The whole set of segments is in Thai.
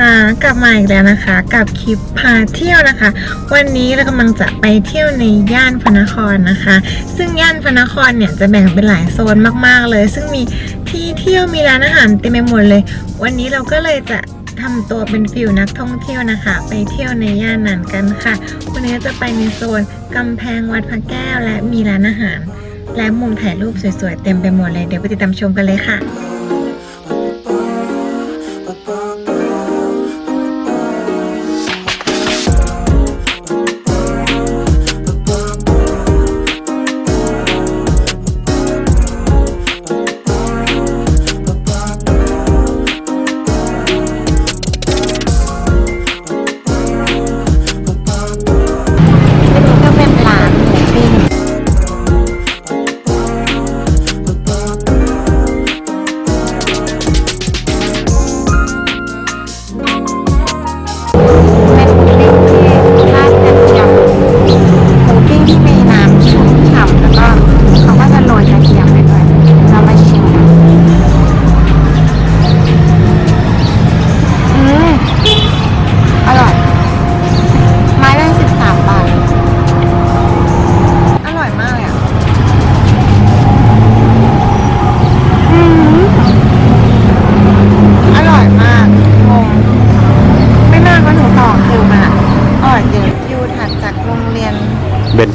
คะกลับมาอีกแล้วนะคะ กับคลิปพาเที่ยวนะคะ วันนี้เรากำลังจะไปเที่ยวในย่านพระนครนะคะ ซึ่งย่านพระนครเนี่ยจะแบ่งเป็นหลายโซนมากๆเลย ซึ่งมีที่เที่ยวมีร้านอาหารเต็มไปหมดเลย วันนี้เราก็เลยจะทำตัวเป็นฟิลนักท่องเที่ยวนะคะ ไปเที่ยวในย่านนั้นกันค่ะ วันนี้จะไปในโซนกำแพงวัดพระแก้วและมีร้านอาหาร และมุมถ่ายรูปสวยๆเต็มไปหมดเลยเดี๋ยวไปติดตามชมกันเลยค่ะ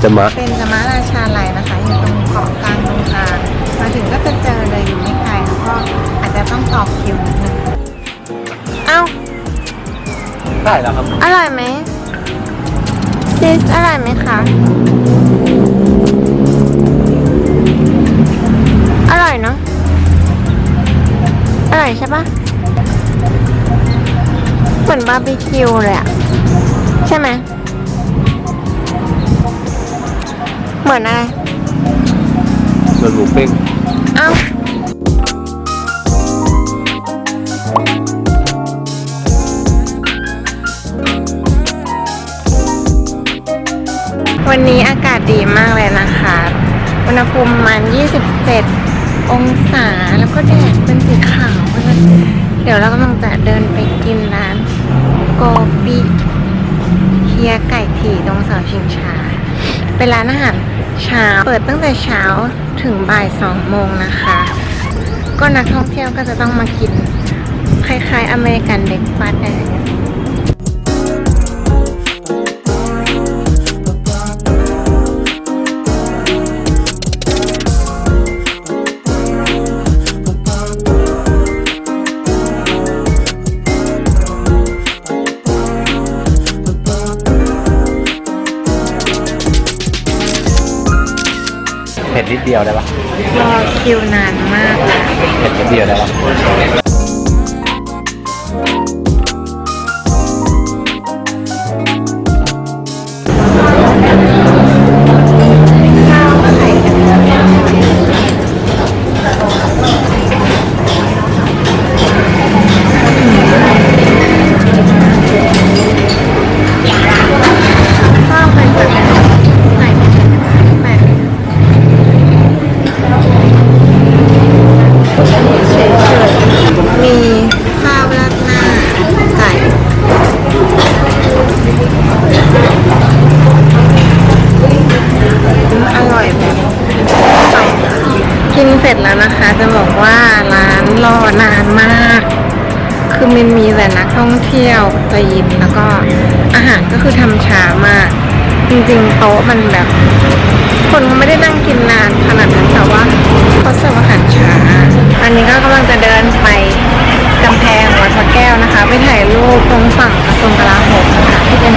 จมะ เป็นจมาราชาลัยนะคะอยู่ตรงเกาะกลางตรงกลางมาถึงก็จะเจอเลยอยู่ไม่ไกลแล้วก็อาจจะต้องต่อคิวนิดนึงเอ้าได้แล้วครับ อร่อยไหมซิสอร่อยไหมคะอร่อยเนาะอร่อยใช่ปะเหมือนบาร์บีคิวเลยอะใช่ไหม เหมือนอะไรเหมือนหมูปิ้งเอ้าวันนี้อากาศดีมากเลยนะคะอุณหภูมิประมาณ27 องศา แล้วก็แดดเป็นสีขาวเลยเดี๋ยวเรากำลังจะเดินไปกินร้านโกบิเฮียไก่ถี่ตรงเสาชิงช้าเป็นร้านอาหารเช้า เปิดตั้งแต่เช้าถึงบ่ายสองโมงนะคะ ก็นักท่องเที่ยวก็จะต้องมากิน คล้ายๆ อเมริกันเบรกฟัดอะไรอย่างเเผ็ดนิดเดียวได้ปะรอคิวนานมากเลย เผ็ดนิดเดียวได้ปะานมาก คือมันมีแต่นักท่องเที่ยวจีนแล้วก็อาหารก็คือทำช้ามาก จริงๆโต๊ะมันแบบ คนไม่ได้นั่งกินนานขนาดนั้นแต่ว่าเขาเสิร์ฟอาหารช้าอันนี้ก็กำลังจะเดินไปกำแพงวัดพระแก้วนะคะ ไปถ่ายรูปตรงฝั่งกระทรวงกลาโหมนะคะที่เป็น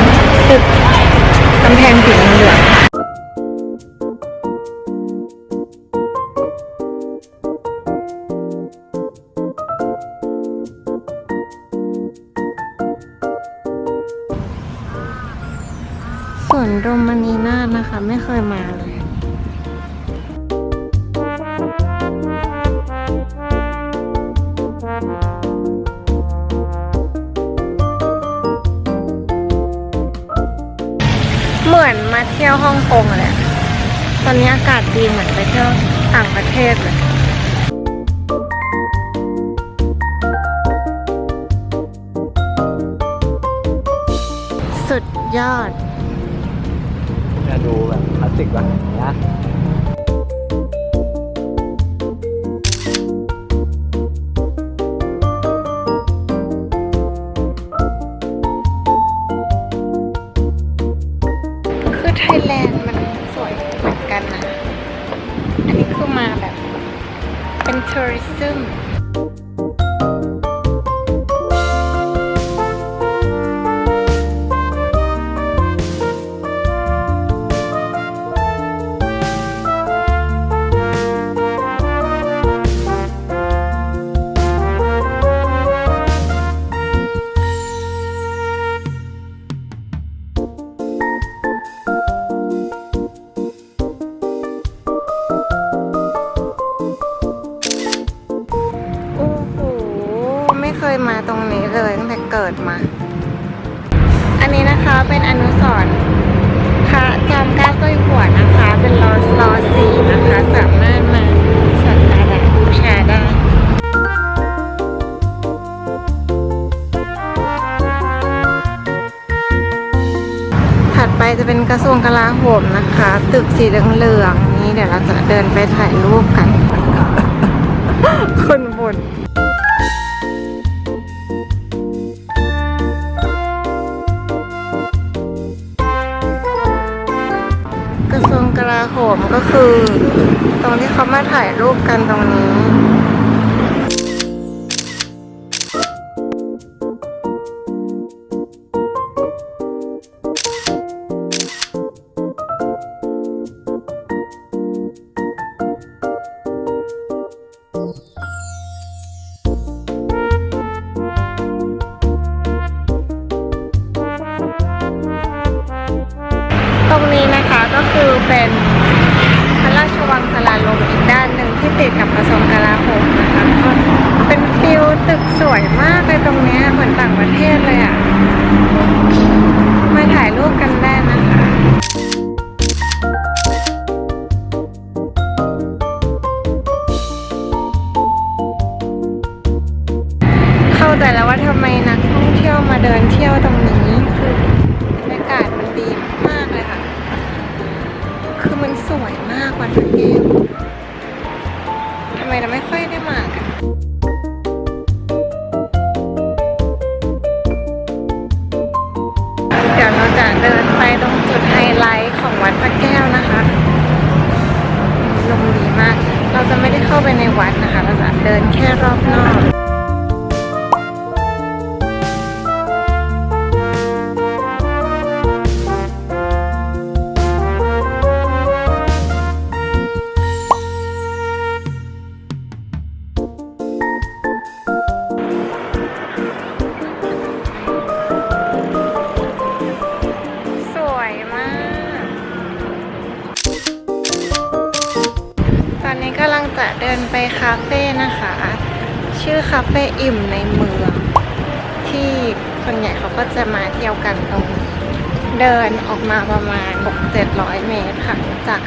ตึกกำแพงสีเหลือง โรมานีนานะคะ ไม่เคยมาเลยเหมือนมาเที่ยวฮ่องกงเลยตอนนี้อากาศดีเหมือนไปเที่ยวต่างประเทศเลยสุดยอด ดูแบบคลาสสิกว่ะนะ ระทรวงกลาโหมนะคะ ตึกสีเหลืองๆนี้เดี๋ยวเราจะเดินไปถ่ายรูปกัน คนบนกระทรวงกลาโหมก็คือ ตรงที่เขามาถ่ายรูปกันตรงนี้ ติดกับกระทรวงกลาโหมนะคะก็เป็นฟิลตึกสวยมากเลยตรงนี้เหมือนต่างประเทศเลยอะ่ะ มาถ่ายรูปกันได้นะคะเข้าใจแล้วว่าทำไมนักท่องเที่ยวมาเดินเที่ยวตรงนี้คือบรรยากาศมันดีมากเลยค่ะ คือมันสวยมากวันพระแก้วทำไม เราไม่ค่อยได้มากันเดี๋ยวเราจะเดินไปตรงจุดไฮไลท์ของวัดพระแก้วนะคะลมดีมาก เราจะไม่ได้เข้าไปในวัดนะคะ เราจะเดินแค่รอบนอก เดินไปคาเฟ่นะคะ ชื่อคาเฟ่อิ่มในเมือง ที่ส่วนใหญ่เขาก็จะมาเที่ยวกันตรงเดินออกมาประมาณ 6-700 เมตรค่ะ จาก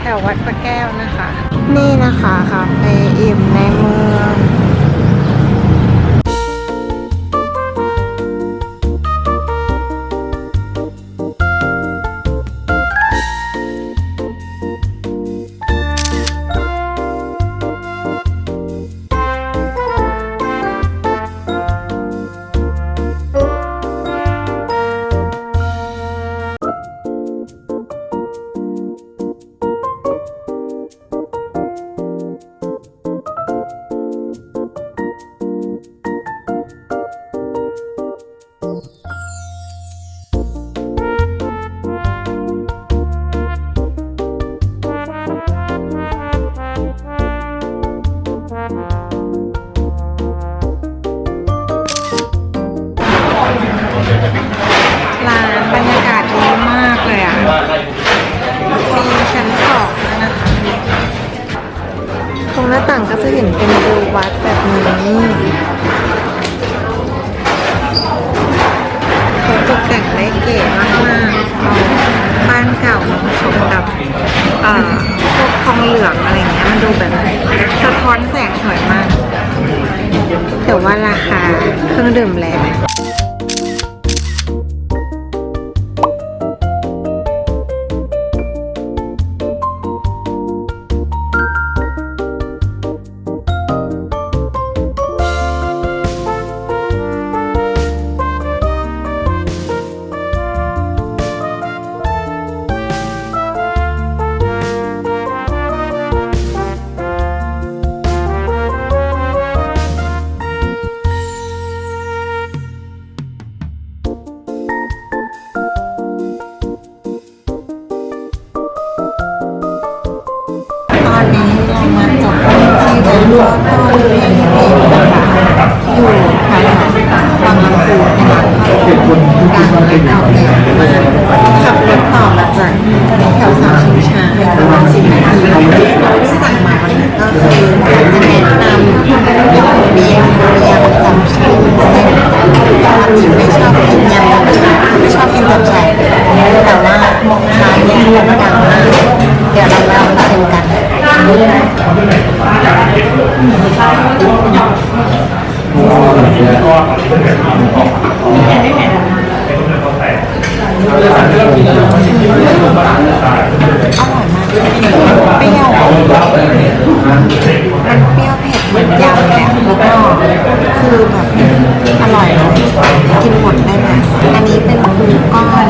แถววัดพระแก้วนะคะ นี่นะคะคาเฟ่อิ่มในเมือง แสงสวยมาก แต่ว่าราคาเครื่องดื่มแรง ดังและเก่าแก่มาขับรถต่อมาจากแถวสามชิงช้าประมาณสิบนาทีที่สั่งมาก็คือจะแนะนำเบียร์เบียร์จับชายเส้นปกติไม่ชอบกินยำไม่ชอบกินจับชายแต่ว่าร้านนี้ดังมากเดี๋ยวเราลองชิมกันอ อร่อยมากเปรี้ยวมันเปรี้ยวเผ็ดมันยำเลยอะแล้วก็คือแบบอร่อยเนอะกินหมดได้เลยอันนี้เป็นปูก้อน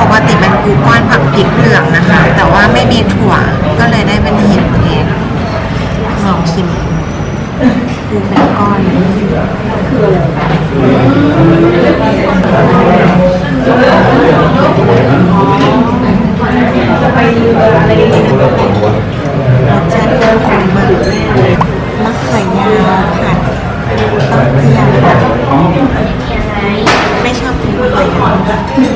ปกติเป็นปูก้อนผักพริกเหลืองนะคะ แต่ว่าไม่มีถั่ว ก็เลยได้เป็นเห็ดแทนลองชิมปูเป็นก้อน รสชาติเข้มข้นมากมะเขือยาวผัดเต้าเจี้ยวไม่ชอบกินมะเขือยาวอ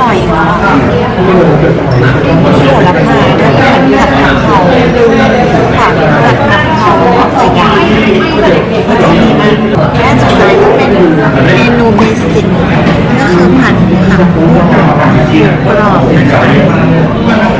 ร่อยเนาะโหระพาด้วยผัดผัดกะเพราผัดผัดกะเพรามะเขือยาวมันจะดีมากและสุดท้ายก็เป็นเมนูเบสิกก็คือผัดผักบุ้งกรอบนะคะ